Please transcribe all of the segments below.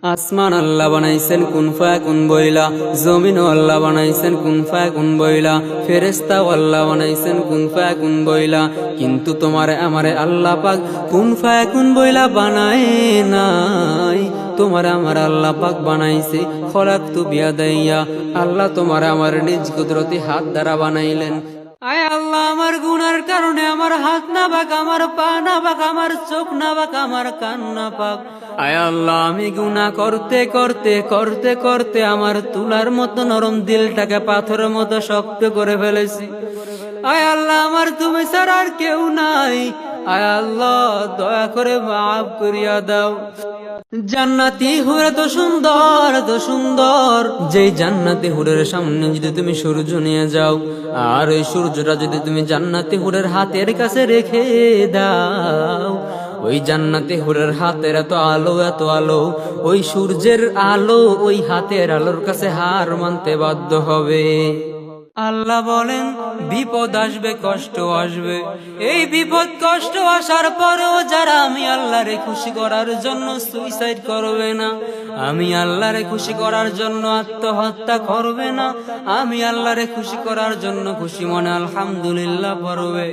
আসমান আল্লাহ বানাইছেন, কুন ফায়াকুন বইলা। জমিন আল্লাহ বানাইছেন, কুন ফায়াকুন বইলা। ফেরেস্তা আল্লাহ বানাইছেন, কুন ফায়াকুন বইলা। কিন্তু তোমারে, আমারে আল্লাহ পাক কুন ফায়াকুন বইলা বানায় নাই। তোমার আমার আল্লাহ পাক বানাইছে খলাক তু বিয়া দাইয়া আল্লাহ তোমার আমার নিজ কুদরতি হাত দ্বারা বানাইলেন। আয় আল্লাহ, আমার গুনার কারণে আমার হাত না পাক, আমার পা না পাক, আমার চোখ না পাক, আমার কান না পাক। আয় আল্লাহ, আমি গুনাহ করতে করতে করতে করতে আমার তুলার মতো নরম দিলটাকে পাথরের মতো শক্ত করে ফেলেছি। আয় আল্লাহ, আমার তুমি ছাড়া আর কেউ নাই। আয় আল্লাহ, দয়া করে মাফ করিয়া দাও। জান্নাতি হুরে তো সুন্দর তো সুন্দর। যেই জান্নাতি হুরের সামনে যদি তুমি সূর্য নিয়ে যাও, আর ওই সূর্যটা যদি তুমি জান্নাতি হুরের হাতের কাছে রেখে দাও ওই জান্নাতে হুরের হাতের এত আলো এত আলো। ওই সূর্যের আলো ওই হাতের আলোর কাছে হার মানতে বাধ্য হবে। আল্লাহ বলেন, বিপদ আসবে, কষ্ট আসবে। এই বিপদ, কষ্ট আসার পরেও যারা আমি আল্লাহরে খুশি করার জন্য সুইসাইড করবে না, আমি আল্লাহরে খুশি করার জন্য আত্মহত্যা করবে না, আমি আল্লাহরে খুশি করার জন্য খুশি মনে আলহামদুলিল্লাহ পড়বে।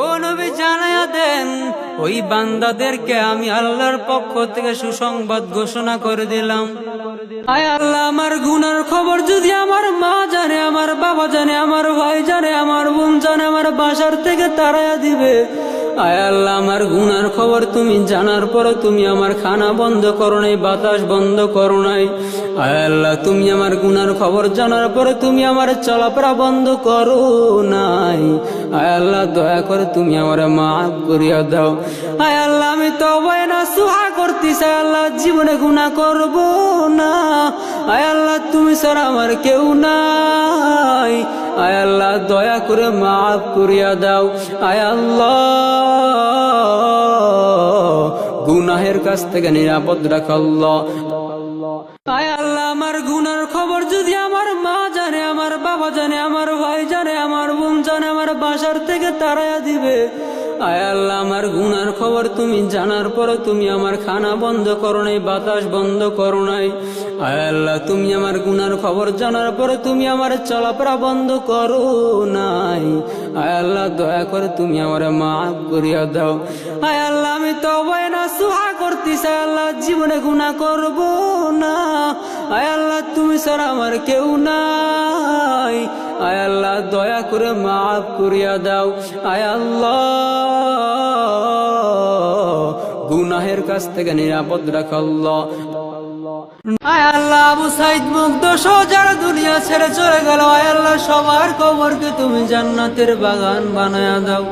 ও নবী জানায়া দেন, ওই বান্দাদেরকে আমি আল্লাহর পক্ষ থেকে সুসংবাদ ঘোষণা করে দিলাম। আয় আল্লাহ, আমার গুনার খবর যদি আমার মা জানে বাবা জানে আমার ভাই জানে আমার বোন জানে আমার বাসার থেকে তারাইয়া দিবে। আল্লাহ আমার গুনার খবর তুমি জানার পর তুমি আমার খানা বন্ধ করো নাই, বাতাস বন্ধ করো নাই। আয় আল্লাহ তুমি আমার গুনার খবর জানার পরে তুমি আমার চলাফেরা বন্ধ করো নাই। আয় আল্লাহ দয়া করে তুমি আমার মাফ করিয়া দাও। আয় আমি তবাই না সুহা করতেছি আয় আল্লাহ জীবনে গুণা করব না। আয় আল্লাহ তুমি ছাড়া আমার কেউ নাই। আয় আল্লাহ, দয়া করে মাফ করিয়া দাও। আয় আল্লাহ, গুনাহের কাছ থেকে নিরাপদ রাখল আয় আল্লাহ, আমার গুনার খবর যদি আমার মা জানে, আমার বাবা জানে, আমার ভাই জানে, আমার বোন জানে, আমার বাসার থেকে তারাইয়া দিবে। আয় আল্লাহ আমার গুনার খবর তুমি জানার পরে তুমি আমার খানা বন্ধ করো নাই, বাতাস বন্ধ করো নাই। আয় আল্লাহ তুমি আমার গুনার খবর জানার পরে তুমি আমার চলাফেরা বন্ধ করো নাই। আয় আল্লাহ দয়া করে তুমি আমার মাফ করিয়া দাও। আয় আল্লাহ আমি তবাই না সুহা করতেছি আল্লাহ জীবনে গুণা করব না। আয় আল্লাহ তুমি ছাড়া আমার কেউ নাই। আয় আল্লাহ, দয়া করে মাফ করিয়া দাও। আয় আল্লাহ, গুনাহের কাছ থেকে নিরাপদ রাখ আল্লাহ। আয় আল্লাহ, আবু সাইদ দুনিয়া ছেড়ে চলে গেল। আয় আল্লাহ, সবার কবরকে তুমি জান্নাতের বাগান বানায়া দাও।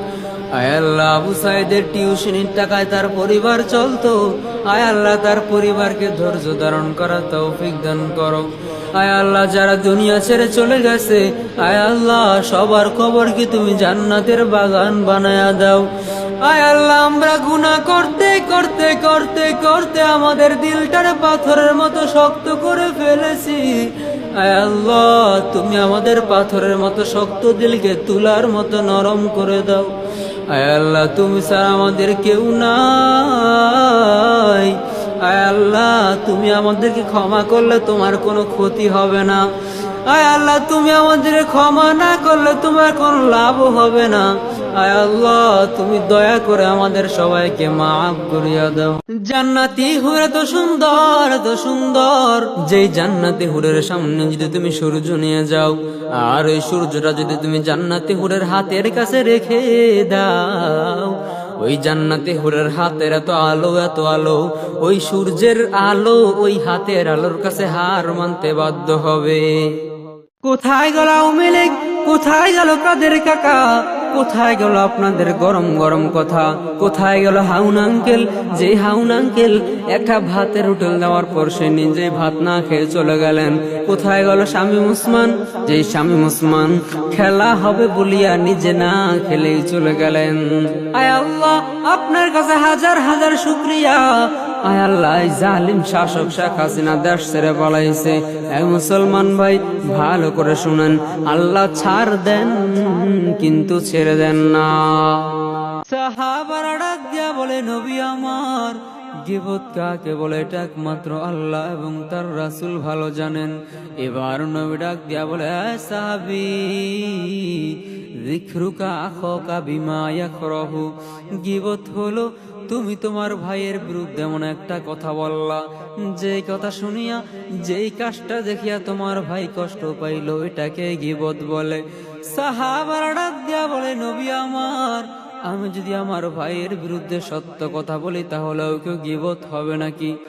আয় আল্লাহ আবু সাইদের টিউশনির টাকায় তার পরিবার চলতো। আয় আল্লাহ তার পরিবারকে ধৈর্য ধারণ করা তৌফিক দান করো। আয় আল্লাহ যারা দুনিয়া ছেড়ে চলে গেছে, আয় আল্লাহ সবার কবরকে তুমি জান্নাতের বাগান বানায়া দাও। আয় আল্লাহ আমরা গুনাহ করতে করতে করতে করতে আমাদের দিলটারে পাথরের মতো শক্ত করে ফেলেছি। আয় আল্লাহ তুমি আমাদের পাথরের মতো শক্ত দিলকে তুলার মতো নরম করে দাও। আল্লাহ, তুমি ছাড়া আমাদের কেউ নাই। আল্লাহ, তুমি আমাদেরকে ক্ষমা করলে তোমার কোনো ক্ষতি হবে না। আয় আল্লাহ, তুমি আমাদের ক্ষমা না করলে তোমার কোনো লাভ হবে না। আয় আল্লাহ, তুমি দয়া করে আমাদের সবাইকে মাফ করিয়া দাও। জান্নাতি হুরে তো সুন্দর তো সুন্দর। যেই জান্নাতি হুরের সামনে যদি তুমি সূর্য নিয়ে যাও, আর ওই সূর্যটা যদি তুমি জান্নাতি হুরের হাতের কাছে রেখে দাও, ওই জান্নাতি হুরের হাতের এত আলো এত আলো, ওই সূর্যের আলো ওই হাতের আলোর কাছে হার মানতে বাধ্য হবে। কোথায় গেল আওয়ামী কোথায় গেল কাদের কাকা? কোথায় গেল আপনাদের গরম গরম কথা? কোথায় গেল হাউন আঙ্কেল? যে হাউন আঙ্কেল একটা ভাতের হোটেল দেওয়ার পর সে নিজে ভাত না খেয়ে চলে গেলেন। কোথায় গেল স্বামী উসমান যে স্বামী উসমান খেলা হবে বলিয়া নিজে না খেলেই চলে গেলেন। আয় আল্লাহ, আপনার কাছে হাজার হাজার শুক্রিয়া। জালিম শাসক শেখ হাসিনা ছেড়ে পালাইছে। মুসলমান ভাই, ভালো করে শুনেন, আল্লাহ ছাড় দেন, কিন্তু ছেড়ে দেন না। দিয়া বলে, নবী আমার বলে? এটা একমাত্র আল্লাহ এবং তার রাসুল ভালো জানেন। এবার নবী ডাক দিয়া বলে, "এ সাহাবী যিকরুকা আখকা বিমা ইয়াকরাহু গিবত হলো, তুমি তোমার ভাইয়ের বিরুদ্ধে এমন একটা কথা বললা। যেই কথা শুনিয়া, যেই কাজটা দেখিয়া তোমার ভাই কষ্ট পাইল, এটাকে গিবত বলে। সাহাবার ডাক দিয়া বলে, নবী আমার, আমি যদি আমার ভাইয়ের বিরুদ্ধে সত্য কথা বলি তাহলে ওকে গিবত হবে নাকি?